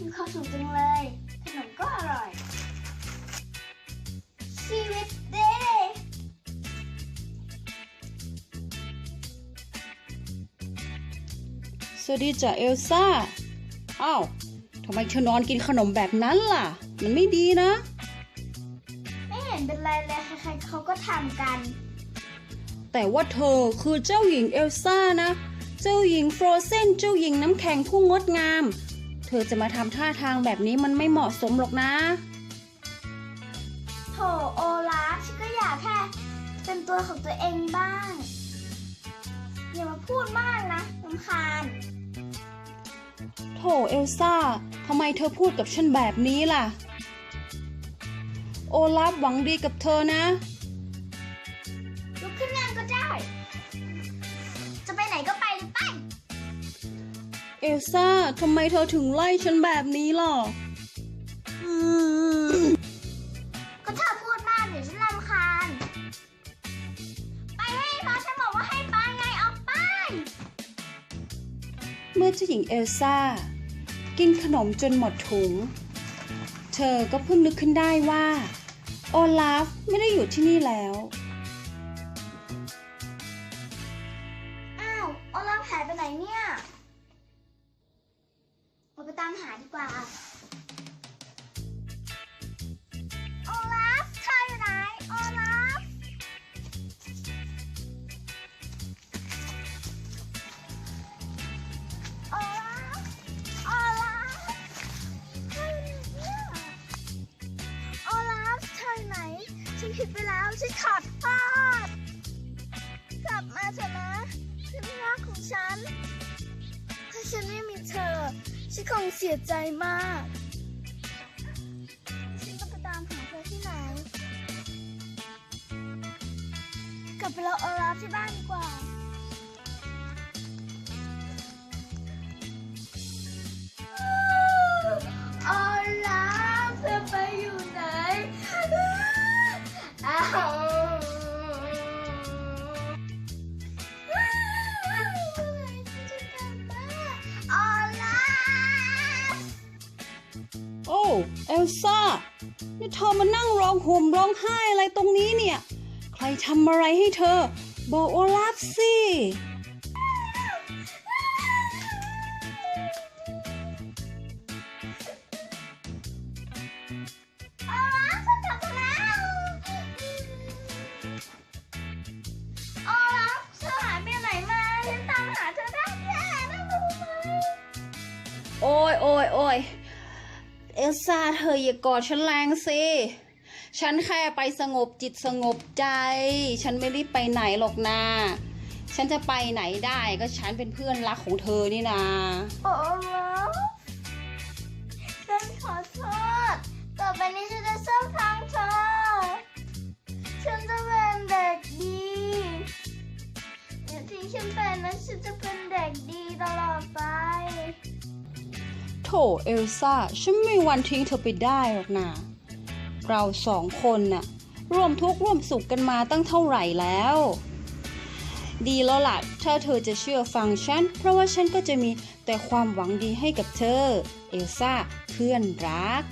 มีความสุขจังเลย ขนมก็อร่อย ชีวิตเด้สวัสดีจ้ะเอลซ่า อ้าวทำไมเธอนอนกินขนมแบบนั้นล่ะ มันไม่ดีนะ ไม่เห็นเป็นไรเลยใครๆเขาก็ทำกัน แต่ว่าเธอคือเจ้าหญิงเอลซ่านะ เจ้าหญิงโฟรเซน เจ้าหญิงน้ำแข็งผู้งดงาม เธอจะมาทำท่าทางแบบนี้มันไม่เหมาะสมหรอกนะโถโอลาฟฉันก็อยากแค่ เป็นตัวของตัวเองบ้าง อย่ามาพูดมากนะลำคาญโถเอลซ่าทำไมเธอพูดกับฉันแบบนี้ล่ะ โอลาฟหวังดีกับเธอนะ เอลซ่าทำไมเธอถึงไล่ฉันแบบนี้ล่ะอืมก็เธอพูดมากเดี๋ยวฉันรำคาญ ไปให้พอฉันบอกว่าให้ไปไงออกไป เมื่อเจ้าหญิงเอลซ่า กินขนมจนหมดถุง เธอก็เพิ่งนึกขึ้นได้ว่า โอลาฟไม่ได้อยู่ที่นี่แล้ว อ้าว โอลาฟหายไปไหนเนี่ยเรามหาดีกว่า โอลาฟเธออยู่ไหน โอลาฟ โอลาฟ โอลาฟเธออยู่ไหนเนี่ยโอลาฟเธออยู่ไหน ฉันผิดไปแล้วฉันขอโทษกลับมาเถอะนะที่รักของฉัน ถ้าฉันไม่มีเธอ ฉันคงเสียใจมาก ฉันต้องไปตามหาเธอที่ไหน กลับไปรออลาฟที่บ้านดีกว่า โอ้เอลซ่า นี่เธอมานั่งร้องห่มร้องไห้อะไรตรงนี้เนี่ย ใครทำอะไรให้เธอ บอกโอลาฟสิออลาฉันกลับมาแล้วออลาเธอหายไปไหนมาฉันตามหาเธอได้แย่นะรู้ไหมโอ้ยโอ้ยโอ้ย เอลซ่าเธออย่ากอดฉันแรงสิ ฉันแค่ไปสงบจิตสงบใจ ฉันไม่ได้ไปไหนหรอกนะฉันจะไปไหนได้ก็ฉันเป็นเพื่อนรักของเธอนี่นาโอลาฉันขอโทษ ต่อไปนี้ฉันจะชอบฟังเธอ ฉันจะเป็นเด็กดีอย่าทิ้งฉันไปนะ ฉันจะเป็นเด็กดีตลอดไป โถเอลซ่า ฉันไม่มีวันทิ้งเธอไปได้หรอกนะเราสองคนน่ะ ร่วมทุกข์ร่วมสุขกันมาตั้งเท่าไหร่แล้ว ดีแล้วล่ะถ้าเธอจะเชื่อฟังฉัน เพราะว่าฉันก็จะมีแต่ความหวังดีให้กับเธอ เอลซ่าเพื่อนรัก